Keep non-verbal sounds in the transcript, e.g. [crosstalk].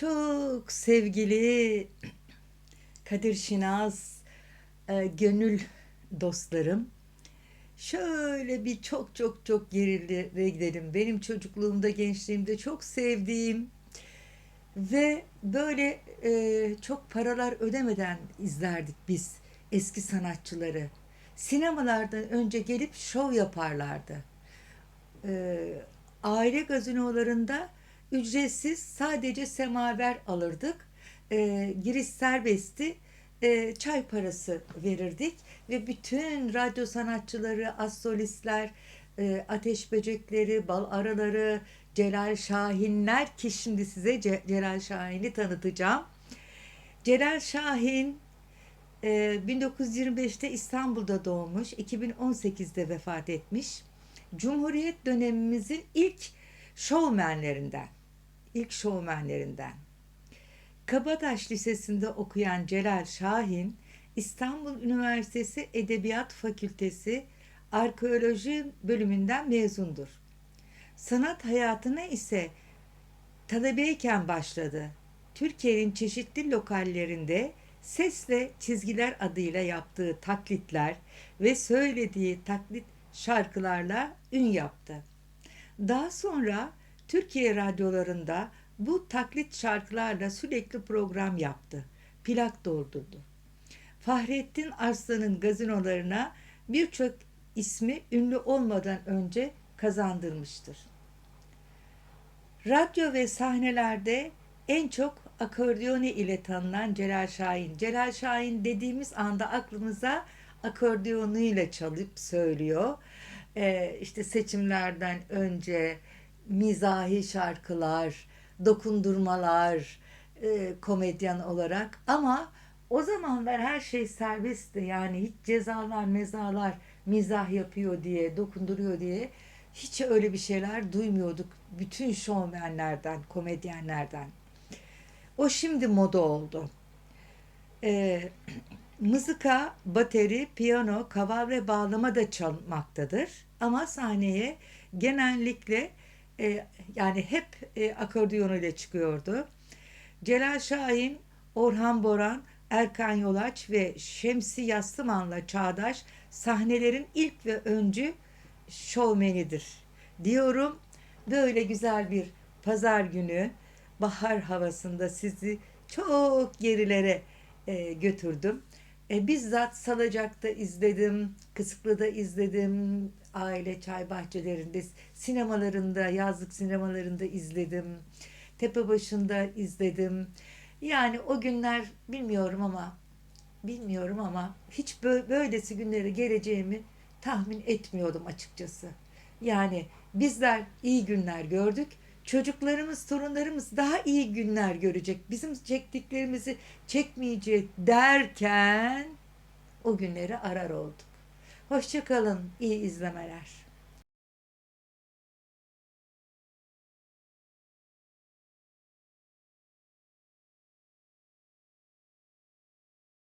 Çok sevgili Kadir Şinas, e, gönül dostlarım. Şöyle bir çok çok çok gerilere gidelim. Benim çocukluğumda, gençliğimde çok sevdiğim ve böyle e, çok paralar ödemeden izlerdik biz eski sanatçıları. Sinemalardan önce gelip şov yaparlardı. E, aile gazinolarında ücretsiz sadece semaver alırdık. E, giriş serbestti. E, çay parası verirdik ve bütün radyo sanatçıları, asolistler, e, ateş böcekleri, bal araları, Celal Şahinler ki şimdi size Ce- Celal Şahin'i tanıtacağım. Celal Şahin e, 1925'te İstanbul'da doğmuş, 2018'de vefat etmiş. Cumhuriyet dönemimizin ilk şovmenlerinden, ilk şovmenlerinden. Kabataş Lisesi'nde okuyan Celal Şahin, İstanbul Üniversitesi Edebiyat Fakültesi Arkeoloji bölümünden mezundur. Sanat hayatına ise talebeyken başladı. Türkiye'nin çeşitli lokallerinde ses ve çizgiler adıyla yaptığı taklitler ve söylediği taklit şarkılarla ün yaptı. Daha sonra Türkiye radyolarında bu taklit şarkılarla sürekli program yaptı. Plak doldurdu. Fahrettin Arslan'ın gazinolarına birçok ismi ünlü olmadan önce kazandırmıştır. Radyo ve sahnelerde en çok akordiyonu ile tanınan Celal Şahin. Celal Şahin dediğimiz anda aklımıza akordiyonuyla çalıp söylüyor. Ee, işte seçimlerden önce mizahi şarkılar, dokundurmalar, e, komedyen olarak. Ama o zamanlar her şey serbestti. Yani hiç cezalar mezalar mizah yapıyor diye dokunduruyor diye hiç öyle bir şeyler duymuyorduk. Bütün şovmenlerden komedyenlerden. O şimdi moda oldu. Ee, [clears throat] mızıka, bateri, piyano, kaval ve bağlama da çalmaktadır. Ama sahneye genellikle e, yani hep e, akordiyonuyla çıkıyordu. Celal Şahin, Orhan Boran, Erkan Yolaç ve Şemsi Yastıman'la çağdaş sahnelerin ilk ve öncü şovmenidir diyorum. Böyle güzel bir pazar günü bahar havasında sizi çok gerilere e, götürdüm. E, bizzat Salacak'ta izledim, Kısıklı'da izledim, aile çay bahçelerinde, sinemalarında, yazlık sinemalarında izledim. Tepebaşı'nda izledim. Yani o günler bilmiyorum ama bilmiyorum ama hiç bö- böylesi günlere geleceğimi tahmin etmiyordum açıkçası. Yani bizler iyi günler gördük. Çocuklarımız, torunlarımız daha iyi günler görecek. Bizim çektiklerimizi çekmeyecek derken o günleri arar olduk. Hoşçakalın, iyi izlemeler.